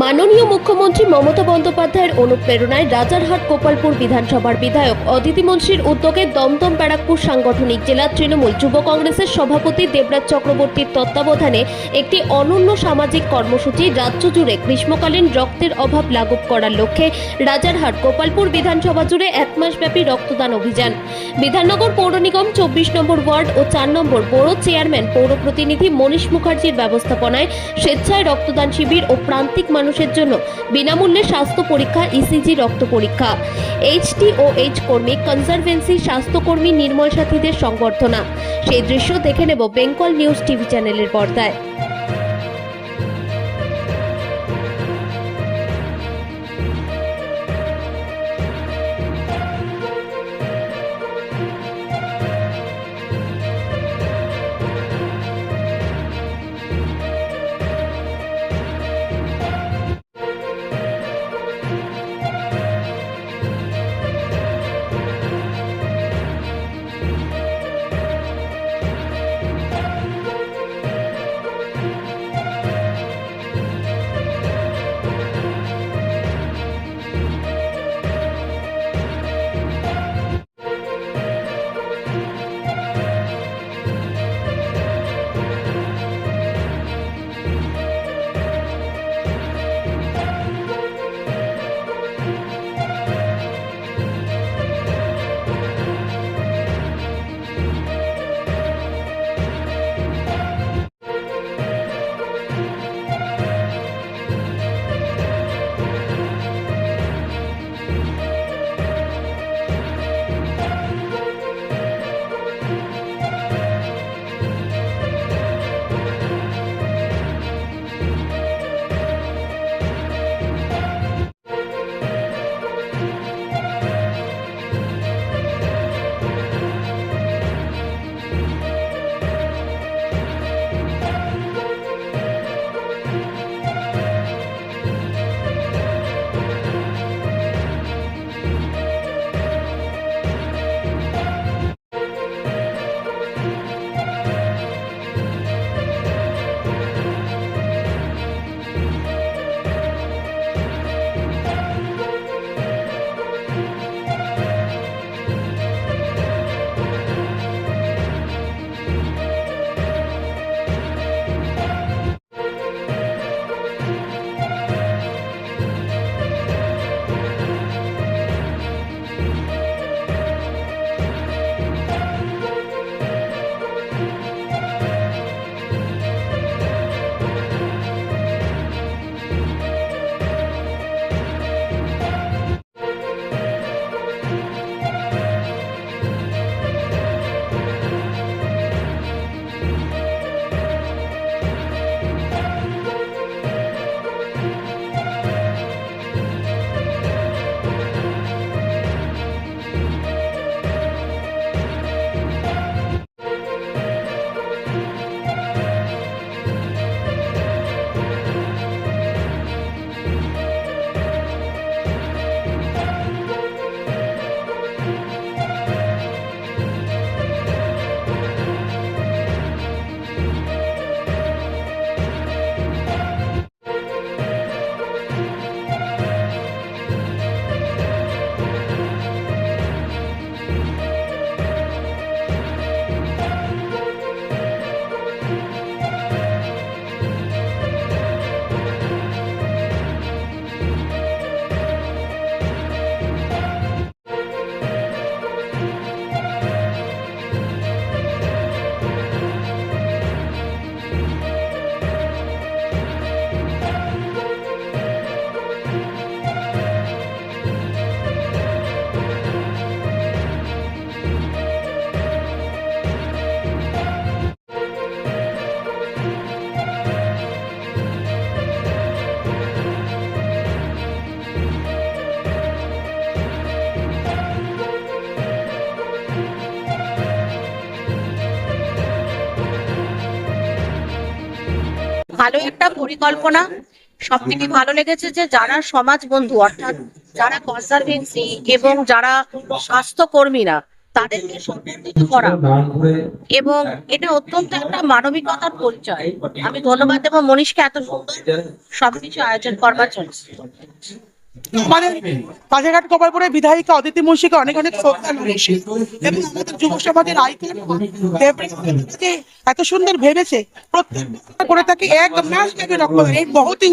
মাননীয় মুখ্যমন্ত্রী মমতা বন্দ্যোপাধ্যায়ের অনুপ্রেরণায় রাজারহাট গোপালপুর বিধানসভার বিধায়ক অদিতি মন্ত্রীর উদ্যোগে দমদম ব্যারাকপুর সাংগঠনিক জেলা তৃণমূল যুব কংগ্রেসের সভাপতি দেবরাজ চক্রবর্তীর তত্ত্বাবধানে একটি অনন্য সামাজিক কর্মসূচি রাজ্য জুড়ে গ্রীষ্মকালীন রক্তের অভাব লাঘব করার লক্ষ্যে রাজারহাট গোপালপুর বিধানসভা জুড়ে এক মাসব্যাপী রক্তদান অভিযান। বিধাননগর পৌর নিগম চব্বিশ নম্বর ওয়ার্ড ও চার নম্বর বড় চেয়ারম্যান পৌর প্রতিনিধি মনীষ মুখার্জির ব্যবস্থাপনায় স্বেচ্ছায় রক্তদান শিবির ও প্রান্তিক মানুষের জন্য বিনামূল্যে স্বাস্থ্য পরীক্ষা ইসিজি রক্ত পরীক্ষা। এইচটি ও এইচ কর্মী কনজারভেন্সি স্বাস্থ্যকর্মী, নির্মল সাথীদের সংবর্ধনা। সেই দৃশ্য দেখে নেব বেঙ্গল নিউজ টিভি চ্যানেলের পর্দায়। ভালো একটা পরিকল্পনা। সব থেকে ভালো লেগেছে যে যারা সমাজ বন্ধু, অর্থাৎ যারা কনসারভেন্সি এবং যারা স্বাস্থ্য কর্মীরা তাদেরকে সম্বর্ধিত করা। এবং এটা অত্যন্ত একটা মানবিকতার পরিচয়। আমি ধন্যবাদ দেবো মনীষকে এত সুন্দর সবকিছু আয়োজন করবার জন্য। কাছাঘাট গোপালপুরের বিধায়িকা অদিতি মুন্সিকে অনেক অনেক শ্রদ্ধা রয়েছে এবং আমাদের যুব সমাজের এত সুন্দর ভেবেছে করে এক মাস ব্যাপী রক্তদান, এই বহুতই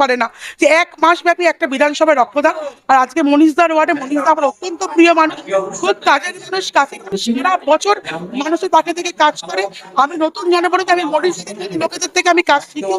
পারে না যে এক মাস ব্যাপী একটা বিধানসভায় রক্তদান। আর আজকে মনীষদার ওয়ার্ডে মনীষদা আমার অত্যন্ত প্রিয় মানুষ, খুব কাজের মানুষ কাছে সারা বছর মানুষের পাশে থেকে কাজ করে। আমি নতুন জানা পড়ে আমি থেকে, লোকেদের থেকে আমি কাজ শিখি।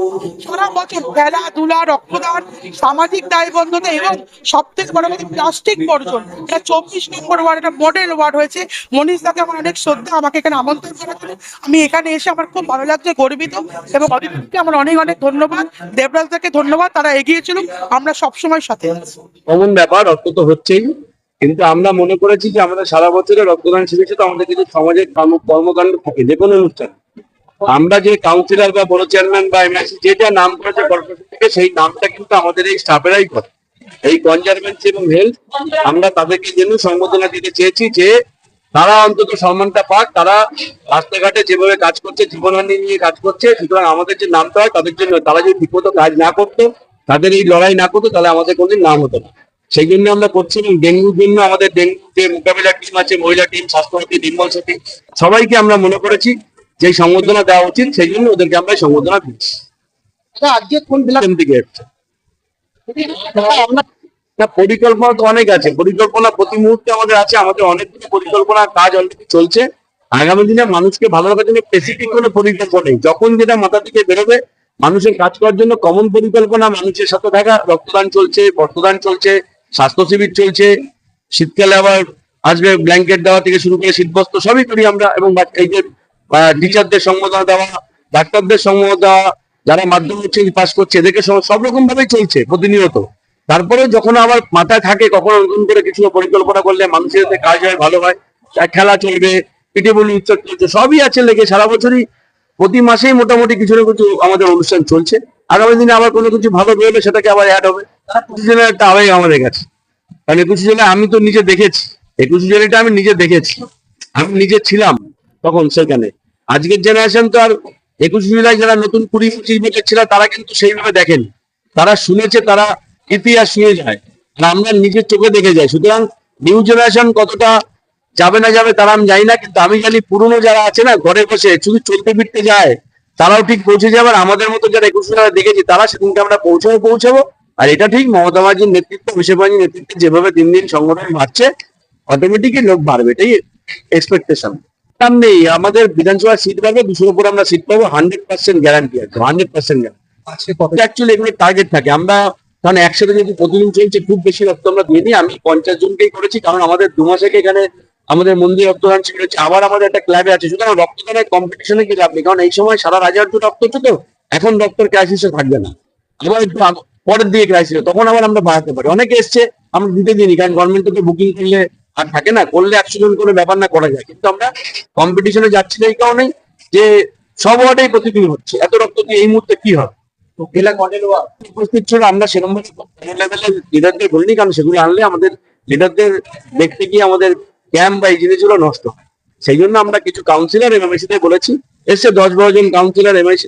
সারা বছর খেলাধুলা রক্তদান, সামাজিক দায়বদ্ধতা এবং সব থেকে বড় কথা প্লাস্টিক বর্জন। এটা চব্বিশ নম্বর ওয়ার্ড একটা মডেল ওয়ার্ড হয়েছে। মনীষ দাকে আমার অনেক শ্রদ্ধা, আমাকে এখানে আমন্ত্রণ করার জন্য আমি এখানে এসে আমার খুব ভালো লাগছে, গর্বিত এবং অদিতিকে আমার অনেক অনেক ধন্যবাদ। দেবরাজ দাকে ধন্যবাদ, তারা এগিয়েছিল আমরা সবসময় সাথে আছি। কমন ব্যাপার, রক্ত তো হচ্ছেই। কিন্তু আমরা মনে করেছি যে আমাদের সারা বছরের রক্তদান শিবিরে তো আমাদের কিছু সমাজের কর্ম- কর্মকাণ্ড থাকে, যে কোনো অনুষ্ঠান। আমরা যে কাউন্সিলর বা বড় চেয়ারম্যান বা এমএসি যে যা নাম করেছে সেই নামটা কিন্তু আমাদের এই স্টাফেরাই করে। এই কনজারভেন্সি এবং হেলথ আমরা তাদেরকে জন্য সম্বোধনা দিতে চেয়েছি যে তারা অন্তত সম্মানটা পাক তারা রাস্তাঘাটে যেভাবে কাজ করছে জীবনহানি নিয়ে কাজ করছে সুতরাং আমাদের যে নামটা হয় তাদের জন্য তারা যদি ঠিকমতো কাজ না করতো তাদের এই লড়াই না করতো তাহলে আমাদের কোনদিন নাম হতো না। সেই জন্য আমরা করছি এবং ডেঙ্গুর জন্য আমাদের ডেঙ্গু যে মোকাবিলা টিম আছে মহিলা টিম স্বাস্থ্যমন্ত্রী নির্মল সেতী সবাইকে আমরা মনে করেছি যে সম্বোধনা দেওয়া উচিত সেই জন্য ওদেরকে আমরা সম্বোধনা দিচ্ছি। আজকে কোন দিকে হচ্ছে না, পরিকল্পনা তো অনেক আছে। পরিকল্পনা প্রতি মুহূর্তে আমাদের আছে, আমাদের অনেকগুলো পরিকল্পনা কাজ অলরেডি চলছে। আগামী দিনে মানুষকে ভালো লাগার জন্য স্পেসিফিক কোনো পরিকল্পনা নেই। যখন যেটা মাথা থেকে বেরোবে, মানুষের কাজ করার জন্য কমন পরিকল্পনা মানুষের সাথে থাকা, রক্তদান চলছে, বর্তদান চলছে, স্বাস্থ্য শিবির চলছে, শীতকালে আবার আসবে ব্ল্যাঙ্কেট দেওয়া থেকে শুরু করে শীতবস্ত্র, সবই করি আমরা এবং এই যে টিচারদের সম্বোধনা দেওয়া, ডাক্তারদের সম্বোধনা দেওয়া, যারা মাধ্যমিক পাস করছে, এদেরকে সব রকম ভাবেই চলছে প্রতিনিয়ত। তারপরে যখন আবার মাথায় থাকে কখনো নতুন করে কিছু পরিকল্পনা করলে মানুষের সাথে কাজ হয়, ভালো হয় খেলা চলবে পিটিবলি উৎসব চলছে, সবই আছে লেগে সারা বছরই। প্রতি মাসেই মোটামুটি কিছু না কিছু আমাদের অনুষ্ঠান চলছে। আগামী দিনে আবার কোনো কিছু ভালো বেরোবে সেটাকে আবার অ্যাড হবে। একুশে জনের একটা আবেগ আমাদের কাছে। কারণ একুশে জনে আমি তো নিজে দেখেছি। একুশে জনেটা আমি নিজে দেখেছি। আমি নিজে ছিলাম তখন সেখানে। আজকের জেনারেশন তো আর একুশ জুলাই যারা নতুন কুড়ি পঁচিশ বছর ছিল তারা কিন্তু সেইভাবে দেখেনি। তারা শুনেছে, তারা ইতিহাস নিয়ে যায় আর আমরা নিজের চোখে দেখে যাই সুতরাং নিউ জেনারেশন কতটা যাবে না যাবে তারা আমি জানি না কিন্তু আমি জানি পুরনো যারা আছে না ঘরে বসে শুধু চলতে ফিরতে যায় তারাও ঠিক পৌঁছে যাবে। আর আমাদের মতো যারা একুশে যারা দেখেছি তারা সেদিনকে আমরা পৌঁছাবো পৌঁছাবো। আর এটা ঠিক মমতা ব্যানার্জির নেতৃত্ব অভিষেক ব্যানার্জির নেতৃত্বে যেভাবে দিন দিন সংগঠন বাড়ছে অটোমেটিকই লোক বাড়বে। এটাই এক্সপেকটেশন নেই আমাদের বিধানসভা সিট পাবে দুশোর উপর আমরা সিট পাবো হান্ড্রেড পার্সেন্ট গ্যারান্টি আছে হান্ড্রেড পার্সেন্ট গ্যারান্টি অ্যাকচুয়ালি এগুলো টার্গেট থাকে। আমরা কারণ একসাথে যদি প্রতিদিন চলছে, খুব বেশি রক্ত আমরা দিয়ে দিই। আমি পঞ্চাশ জনকেই করেছি, কারণ আমাদের দু মাস আগে এখানে আমাদের মন্দির রক্তদান শিবির হচ্ছে। আবার আমাদের একটা ক্লাবে আছে। সুতরাং রক্তদানের কম্পিটিশনে কি লাভ নেই। কারণ এই সময় সারা রাজার তো রক্ত হচ্ছে তো, এখন রক্তের ক্রাইসিসে থাকবে না। আবার একটু পরের দিকে ক্রাইসিস তখন আবার আমরা বাড়াতে পারি। অনেকে এসছে, আমরা দিতে দিইনি, কারণ গভর্নমেন্ট থেকে বুকিং করলে আর থাকে না। করলে একশো জন করে ব্যাপার না, করা যায়। কিন্তু আমরা কম্পিটিশনে যাচ্ছি না এই কারণেই যে সব ওয়ার্ডেই প্রতিদিন হচ্ছে। এত রক্ত দিয়ে এই মুহূর্তে কি হবে? আমরা বলিনি, কারণ আনলে আমাদের দেখতে গিয়ে আমাদের ক্যাম্প বা এই জিনিসগুলো নষ্ট সেই জন্য আমরা কিছু কাউন্সিলর এমআইসি তে বলেছি। দশ বারো জন কাউন্সিলর এমআইসি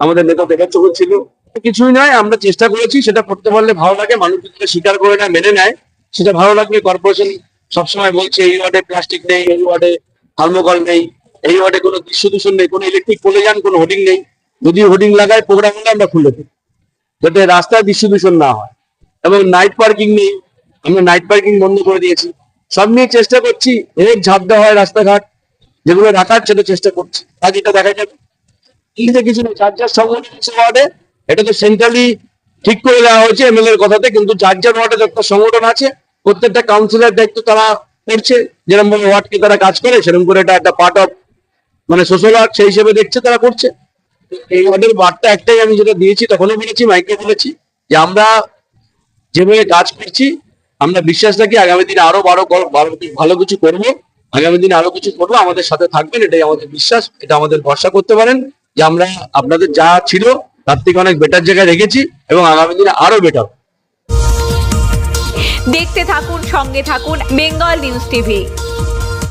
আমাদের নেতা দেখার চোখ ছিল। কিছুই নয়, আমরা চেষ্টা করেছি, সেটা করতে পারলে ভালো লাগে, মানুষ যদি স্বীকার করে না মেনে নেয়, সেটা ভালো লাগবে কর্পোরেশন সবসময় বলছে, এই ওয়ার্ডে প্লাস্টিক নেই, এই ওয়ার্ডে থার্মোকল নেই, এই ওয়ার্ডে কোনো দৃশ্য দূষণ নেই, কোনো ইলেকট্রিক পোলে যান কোনো হোর্ডিং নেই। যদি হোর্ডিং লাগায় প্রোগ্রাম হলে আমরা খুলে দিই, যাতে রাস্তায় দূষণ না হয়। এবং নাইট পার্কিং নেই আমরা নাইট পার্কিং বন্ধ করে দিয়েছি। সব নিয়ে চেষ্টা করছি এর ঝাঁপ দেওয়া হয় রাস্তাঘাট, যেগুলো রাখার সেটা চেষ্টা করছি। আজ এটা দেখা যাবে এইটা কিছু নেই, যার যার সংগঠন ওয়ার্ডে, এটা তো সেন্ট্রালি ঠিক করে দেওয়া হয়েছে এমএলএ এর কথাতে, কিন্তু যার যার ওয়ার্ডে যত সংগঠন আছে, প্রত্যেকটা কাউন্সিলর দায়িত্ব তারা করছে। যেরকম ভাবে ওয়ার্ডকে তারা কাজ করে সেরকম করে এটা একটা পার্ট অফ মানে সোশ্যাল ওয়ার্ক সেই হিসেবে দেখছে তারা করছে। এই ওয়ার্ডের বার্তা একটাই, আমি যেটা দিয়েছি তখনই বলেছি মাইকে বলেছি যে আমরা যেভাবে কাজ করছি, আমরা বিশ্বাস রাখি আগামী দিনে আরও বারো ভালো কিছু করব, আগামী দিনে আরও কিছু করব, আমাদের সাথে থাকবেন, এটাই আমাদের বিশ্বাস, এটা আমাদের ভরসা করতে পারেন যে আমরা আপনাদের যা ছিল তার থেকে অনেক বেটার জায়গায় রেখেছি এবং আগামী দিনে আরও বেটার দেখতে থাকুন, সঙ্গে থাকুন, বেঙ্গল নিউজ টিভি।